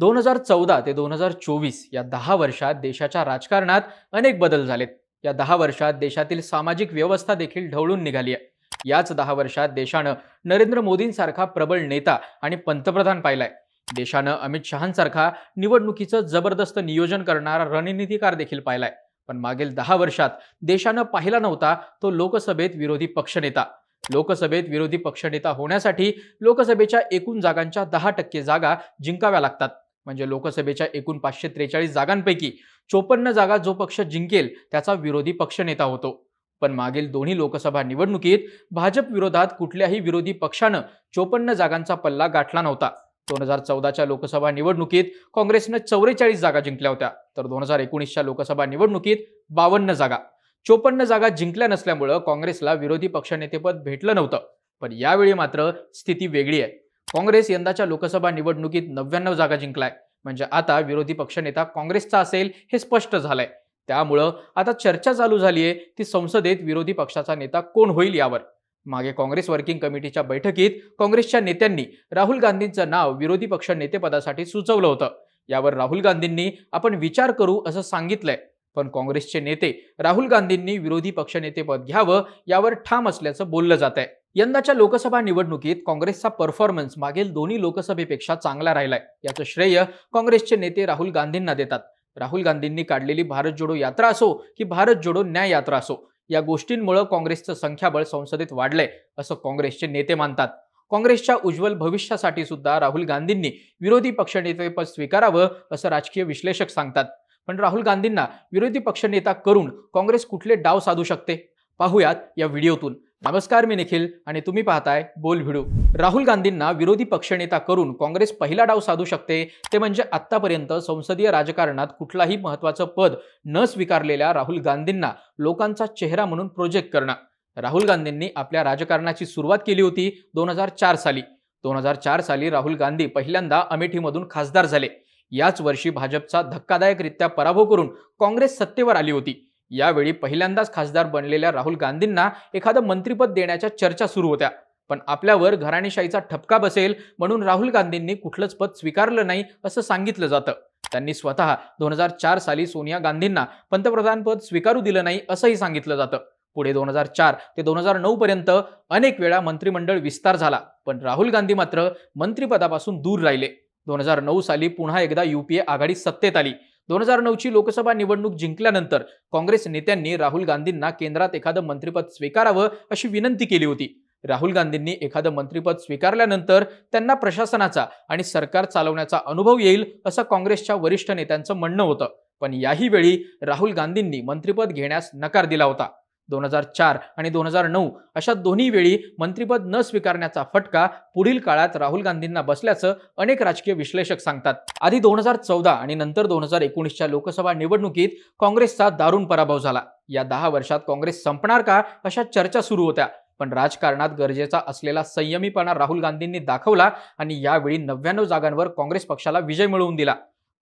दोन हजार चौदा ते दोन हजार चोवीस या दहा वर्षात देशाच्या राजकारणात अनेक बदल झालेत. या दहा वर्षात देशातील सामाजिक व्यवस्था देखील ढवळून निघाली आहे. याच दहा वर्षात देशानं नरेंद्र मोदींसारखा प्रबळ नेता आणि पंतप्रधान पाहिलाय. देशानं अमित शहांसारखा निवडणुकीचं जबरदस्त नियोजन करणारा रणनीतीकार देखील पाहिलाय. पण मागील दहा वर्षात देशानं पाहिला नव्हता तो लोकसभेत विरोधी पक्षनेता लोकसभेत विरोधी पक्षनेता होण्यासाठी लोकसभेच्या एकूण जागांच्या दहा टक्के जागा जिंकाव्या लागतात. म्हणजे लोकसभेच्या एकूण पाचशे त्रेचाळीस जागांपैकी चोपन्न जागा जो पक्ष जिंकेल त्याचा विरोधी पक्षनेता होतो. पण मागील दोन्ही लोकसभा निवडणुकीत भाजप विरोधात कुठल्याही विरोधी पक्षानं चोपन्न जागांचा पल्ला गाठला नव्हता. दोन हजार चौदाच्या लोकसभा निवडणुकीत काँग्रेसनं चौवेचाळीस जागा जिंकल्या होत्या तर दोन हजार एकोणीसच्या लोकसभा निवडणुकीत बावन्न जागा. चोपन्न जागा जिंकल्या नसल्यामुळं काँग्रेसला विरोधी पक्षनेतेपद भेटलं नव्हतं. पण यावेळी मात्र स्थिती वेगळी आहे. काँग्रेस यंदाच्या लोकसभा निवडणुकीत नव्याण्णव जागा जिंकलाय. म्हणजे आता विरोधी पक्षनेता काँग्रेसचा असेल हे स्पष्ट झालंय. त्यामुळं आता चर्चा चालू झाली आहे ती संसदेत विरोधी पक्षाचा नेता कोण होईल यावर. मागे काँग्रेस वर्किंग कमिटीच्या बैठकीत काँग्रेसच्या नेत्यांनी राहुल गांधींचं नाव विरोधी पक्ष नेतेपदासाठी सुचवलं होतं. यावर राहुल गांधींनी आपण विचार करू असं सांगितलंय. पण काँग्रेसचे नेते राहुल गांधींनी विरोधी पक्षनेतेपद घ्यावं यावर ठाम असल्याचं बोललं जात आहे यंदाच्या लोकसभा निवडणुकीत काँग्रेसचा परफॉर्मन्स मागील दोन्ही लोकसभेपेक्षा चांगला राहिलाय. याचं श्रेय काँग्रेसचे नेते राहुल गांधींना देतात. राहुल गांधींनी काढलेली भारत जोडो यात्रा असो की भारत जोडो न्याय यात्रा असो या गोष्टींमुळे काँग्रेसचं संख्याबळ संसदेत वाढलंय असं काँग्रेसचे नेते मानतात. काँग्रेसच्या उज्ज्वल भविष्यासाठी सुद्धा राहुल गांधींनी विरोधी पक्षनेतेपद स्वीकारावं असं राजकीय विश्लेषक सांगतात. पण राहुल गांधींना विरोधी पक्षनेता करून काँग्रेस कुठले डाव साधू शकते? पाहूयात या व्हिडिओतून. नमस्कार मी निखिल आणि तुम्ही पाहताय बोल भिडू. राहुल गांधींना विरोधी पक्षनेता करून काँग्रेस पहिला डाव साधू शकते ते म्हणजे आतापर्यंत संसदीय राजकारणात कुठलाही महत्वाचं पद न स्वीकारलेल्या राहुल गांधींना लोकांचा चेहरा म्हणून प्रोजेक्ट करणं. राहुल गांधींनी आपल्या राजकारणाची सुरुवात केली होती दोन हजार चार साली. दोन हजार चार साली राहुल गांधी पहिल्यांदा अमेठीमधून खासदार झाले. याच वर्षी भाजपचा धक्कादायकरित्या पराभव करून काँग्रेस सत्तेवर आली होती. यावेळी पहिल्यांदाच खासदार बनलेल्या राहुल गांधींना एखादं मंत्रिपद देण्याच्या चर्चा सुरू होत्या. पण आपल्यावर घराणेशाहीचा ठपका बसेल म्हणून राहुल गांधींनी कुठलंच पद स्वीकारलं नाही असं सांगितलं जातं. त्यांनी स्वतः दोन हजार चार साली सोनिया गांधींना पंतप्रधानपद स्वीकारू दिलं नाही असंही सांगितलं जातं. पुढे दोन हजार चार ते दोन हजार नऊ पर्यंत अनेक वेळा मंत्रिमंडळ विस्तार झाला पण राहुल गांधी मात्र मंत्रिपदापासून दूर राहिले. दोन हजार नऊ साली पुन्हा एकदा युपीए आघाडी सत्तेत आली. दोन हजार नऊची लोकसभा निवडणूक जिंकल्यानंतर काँग्रेस नेत्यांनी राहुल गांधींना केंद्रात एखादं मंत्रिपद स्वीकारावं अशी विनंती केली होती. राहुल गांधींनी एखादं मंत्रिपद स्वीकारल्यानंतर त्यांना प्रशासनाचा आणि सरकार चालवण्याचा अनुभव येईल असं काँग्रेसच्या वरिष्ठ नेत्यांचं म्हणणं होतं. पण याही वेळी राहुल गांधींनी मंत्रिपद घेण्यास नकार दिला होता. दोन हजार चार आणि दोन हजार नऊ अशा दोन्ही वेळी मंत्रिपद न स्वीकारण्याचा फटका पुढील काळात राहुल गांधींना बसल्याचं अनेक राजकीय विश्लेषक सांगतात. आधी दोन हजार चौदा आणि नंतर दोन हजार एकोणीसच्या लोकसभा निवडणुकीत काँग्रेसचा दारुण पराभव झाला. या दहा वर्षात काँग्रेस संपणार का अशा चर्चा सुरू होत्या. पण राजकारणात गरजेचा असलेला संयमीपणा राहुल गांधींनी दाखवला आणि यावेळी नव्याण्णव जागांवर काँग्रेस पक्षाला विजय मिळवून दिला.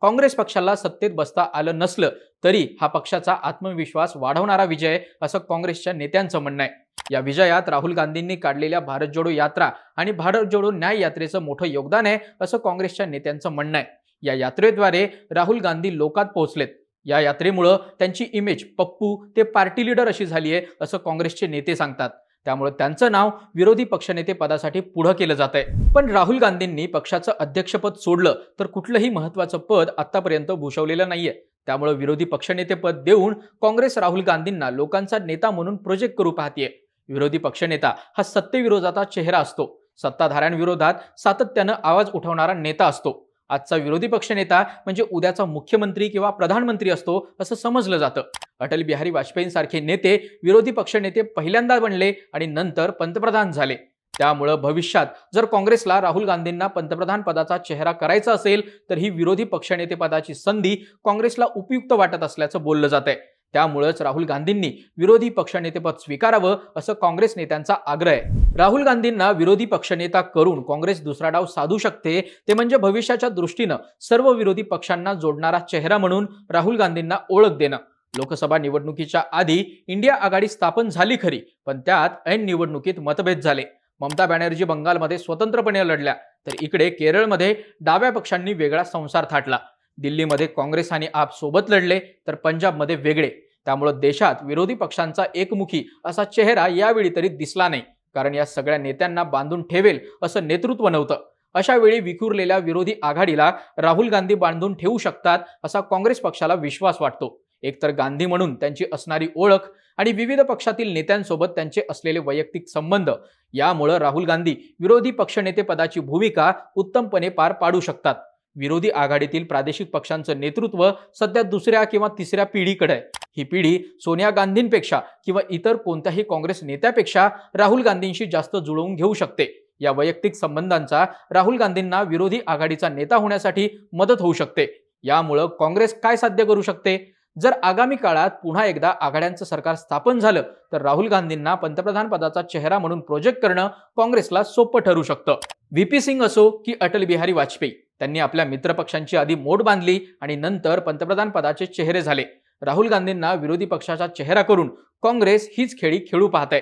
काँग्रेस पक्षाला सत्तेत बसता आलं नसलं तरी हा पक्षाचा आत्मविश्वास वाढवणारा विजय असं काँग्रेसच्या नेत्यांचं म्हणणं आहे. या विजयात राहुल गांधींनी काढलेल्या भारत जोडो यात्रा आणि भारत जोडो न्याय यात्रेचं मोठं योगदान आहे असं काँग्रेसच्या नेत्यांचं म्हणणं आहे. या यात्रेद्वारे राहुल गांधी लोकात पोहोचलेत. या यात्रेमुळं त्यांची इमेज पप्पू ते पार्टी लीडर अशी झाली आहे असं काँग्रेसचे नेते सांगतात. त्यामुळे त्यांचं नाव विरोधी पक्षनेते पदासाठी पुढं केलं जात आहे पण राहुल गांधींनी पक्षाचं अध्यक्षपद सोडलं तर कुठलंही महत्वाचं पद आतापर्यंत भूषवलेलं नाहीये. त्यामुळे विरोधी पक्षनेतेपद देऊन काँग्रेस राहुल गांधींना लोकांचा नेता म्हणून प्रोजेक्ट करू पाहतीये. विरोधी पक्षनेता हा सत्तेविरोधाचा चेहरा असतो. सत्ताधाऱ्यांविरोधात सातत्यानं आवाज उठवणारा नेता असतो. आजचा विरोधी पक्षनेता म्हणजे उद्याचा मुख्यमंत्री किंवा प्रधानमंत्री असतो असं समजलं जातं. अटल बिहारी वाजपेयींसारखे नेते विरोधी पक्षनेते पहिल्यांदा बनले आणि नंतर पंतप्रधान झाले. त्यामुळं भविष्यात जर काँग्रेसला राहुल गांधींना पंतप्रधान पदाचा चेहरा करायचा असेल तर ही विरोधी पक्षनेते पदाची संधी काँग्रेसला उपयुक्त वाटत असल्याचं बोललं जात आहे त्यामुळेच राहुल गांधींनी विरोधी पक्षनेतेपद स्वीकारावं असं काँग्रेस नेत्यांचा आग्रह आहे. राहुल गांधींना विरोधी पक्षनेता करून काँग्रेस दुसरा डाव साधू शकते ते म्हणजे भविष्याच्या दृष्टीनं सर्व विरोधी पक्षांना जोडणारा चेहरा म्हणून राहुल गांधींना ओळख देणं. लोकसभा निवडणुकीच्या आधी इंडिया आघाडी स्थापन झाली खरी पण त्यात ऐन निवडणुकीत मतभेद झाले. ममता बॅनर्जी बंगालमध्ये स्वतंत्रपणे लढल्या तर इकडे केरळमध्ये डाव्या पक्षांनी वेगळा संसार थाटला. दिल्लीमध्ये काँग्रेस आणि आप सोबत लढले तर पंजाबमध्ये वेगळे. त्यामुळं देशात विरोधी पक्षांचा एकमुखी असा चेहरा यावेळी तरी दिसला नाही कारण या सगळ्या नेत्यांना बांधून ठेवेल असं नेतृत्व नव्हतं. अशा वेळी विखुरलेल्या विरोधी आघाडीला राहुल गांधी बांधून ठेवू शकतात असा काँग्रेस पक्षाला विश्वास वाटतो. एकतर गांधी म्हणून त्यांची असणारी ओळख आणि विविध पक्षातील नेत्यांसोबत त्यांचे असलेले वैयक्तिक संबंध यामुळं राहुल गांधी विरोधी पक्षनेते पदाची भूमिका उत्तमपणे पार पाडू शकतात. विरोधी आघाडीतील प्रादेशिक पक्षांचं नेतृत्व सध्या दुसऱ्या किंवा तिसऱ्या पिढीकडे आहे. ही पिढी सोनिया गांधींपेक्षा किंवा इतर कोणत्याही काँग्रेस नेत्यापेक्षा राहुल गांधींशी जास्त जुळवून घेऊ शकते. या वैयक्तिक संबंधांचा राहुल गांधींना विरोधी आघाडीचा नेता होण्यासाठी मदत होऊ शकते. यामुळं काँग्रेस काय साध्य करू शकते? जर आगामी काळात पुन्हा एकदा आघाड्यांचं सरकार स्थापन झालं तर राहुल गांधींना पंतप्रधान पदाचा चेहरा म्हणून प्रोजेक्ट करणं काँग्रेसला सोपं ठरू शकतं. व्ही पी सिंग असो की अटल बिहारी वाजपेयी त्यांनी आपल्या मित्रपक्षांची आधी मोड बांधली आणि नंतर पंतप्रधान पदाचे चेहरे झाले. राहुल गांधींना विरोधी पक्षाचा चेहरा करून काँग्रेस हीच खेळी खेळू पाहत आहे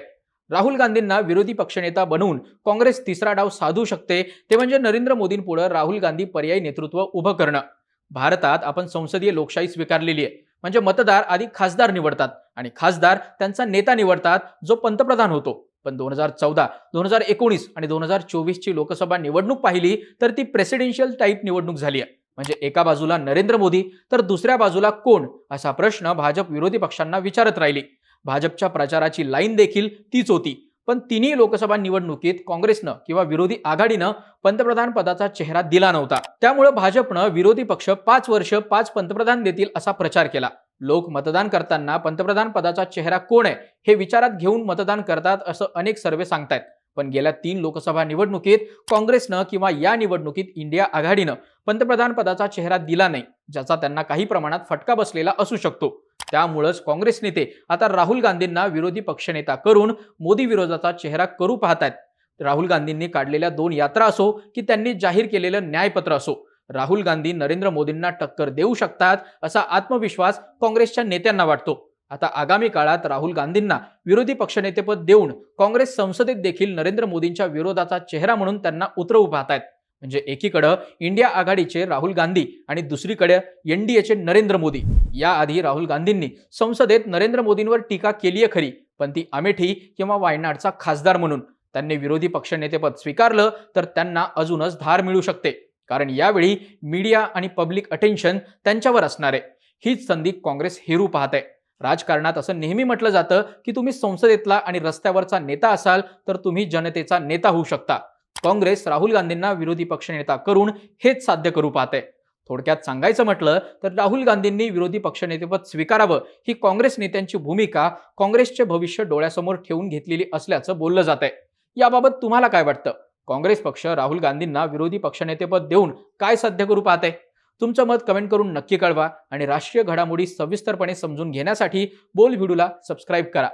राहुल गांधींना विरोधी पक्षनेता बनवून काँग्रेस तिसरा डाव साधू शकते ते म्हणजे नरेंद्र मोदींपुढे राहुल गांधी पर्यायी नेतृत्व उभं करणं. भारतात आपण संसदीय लोकशाही स्वीकारलेली आहे. म्हणजे मतदार आधी खासदार निवडतात आणि खासदार त्यांचा नेता निवडतात जो पंतप्रधान होतो. पण दोन हजार चौदा दोन हजार एकोणीस आणि दोन हजार चोवीसची लोकसभा निवडणूक पाहिली तर ती प्रेसिडेन्शियल टाईप निवडणूक झाली आहे. म्हणजे एका बाजूला नरेंद्र मोदी तर दुसऱ्या बाजूला कोण? असा प्रश्न भाजप विरोधी पक्षांना विचारत राहिली. भाजपच्या प्रचाराची लाईन देखील तीच होती. पण तिन्ही लोकसभा निवडणुकीत काँग्रेसनं किंवा विरोधी आघाडीनं पंतप्रधान पदाचा चेहरा दिला नव्हता. त्यामुळे भाजपनं विरोधी पक्ष पाच वर्ष पाच पंतप्रधान देतील असा प्रचार केला. लोक मतदान करताना पंतप्रधान पदाचा चेहरा कोण आहे हे विचारात घेऊन मतदान करतात असं अनेक सर्वे सांगतायत. पण गेल्या तीन लोकसभा निवडणुकीत काँग्रेसनं किंवा या निवडणुकीत इंडिया आघाडीनं पंतप्रधान पदाचा चेहरा दिला नाही ज्याचा त्यांना काही प्रमाणात फटका बसलेला असू शकतो. त्यामुळंच काँग्रेस नेते आता राहुल गांधींना विरोधी पक्षनेता करून मोदी विरोधाचा चेहरा करू पाहतायत. राहुल गांधींनी काढलेल्या दोन यात्रा असो की त्यांनी जाहीर केलेलं न्यायपत्र असो राहुल गांधी नरेंद्र मोदींना टक्कर देऊ शकतात असा आत्मविश्वास काँग्रेसच्या नेत्यांना वाटतो. आता आगामी काळात राहुल गांधींना विरोधी पक्षनेतेपद देऊन काँग्रेस संसदेत देखील नरेंद्र मोदींच्या विरोधाचा चेहरा म्हणून त्यांना उतरवू पाहतायत. म्हणजे एकीकडं इंडिया आघाडीचे राहुल गांधी आणि दुसरीकडे एनडीएचे नरेंद्र मोदी. याआधी राहुल गांधींनी संसदेत नरेंद्र मोदींवर टीका केली आहे खरी पण ती अमेठी किंवा वायनाडचा खासदार म्हणून. त्यांनी विरोधी पक्षनेतेपद स्वीकारलं तर त्यांना अजूनच धार मिळू शकते. कारण यावेळी मीडिया आणि पब्लिक अटेन्शन त्यांच्यावर असणार. आहे हीच संधी काँग्रेस हेरू पाहते. राजकारणात असं नेहमी म्हटलं जातं की तुम्ही संसदेतला आणि रस्त्यावरचा नेता असाल तर तुम्ही जनतेचा नेता होऊ शकता. काँग्रेस राहुल गांधींना विरोधी पक्षनेता करून हेच साध्य करू पाहते. थोडक्यात सांगायचं म्हटलं तर राहुल गांधींनी विरोधी पक्षनेतेपद स्वीकारावं ही काँग्रेस नेत्यांची भूमिका काँग्रेसचे भविष्य डोळ्यासमोर ठेवून घेतलेली असल्याचं बोललं जात आहे याबाबत तुम्हाला काय वाटतं? काँग्रेस पक्ष राहुल गांधींना विरोधी पक्षनेतेपद देऊन काय साध्य करू पाहते? तुमचं मत कमेंट करून नक्की कळवा आणि राष्ट्रीय घडामोडी सविस्तरपणे समजून घेण्यासाठी बोल व्हिडिओला सबस्क्राईब करा.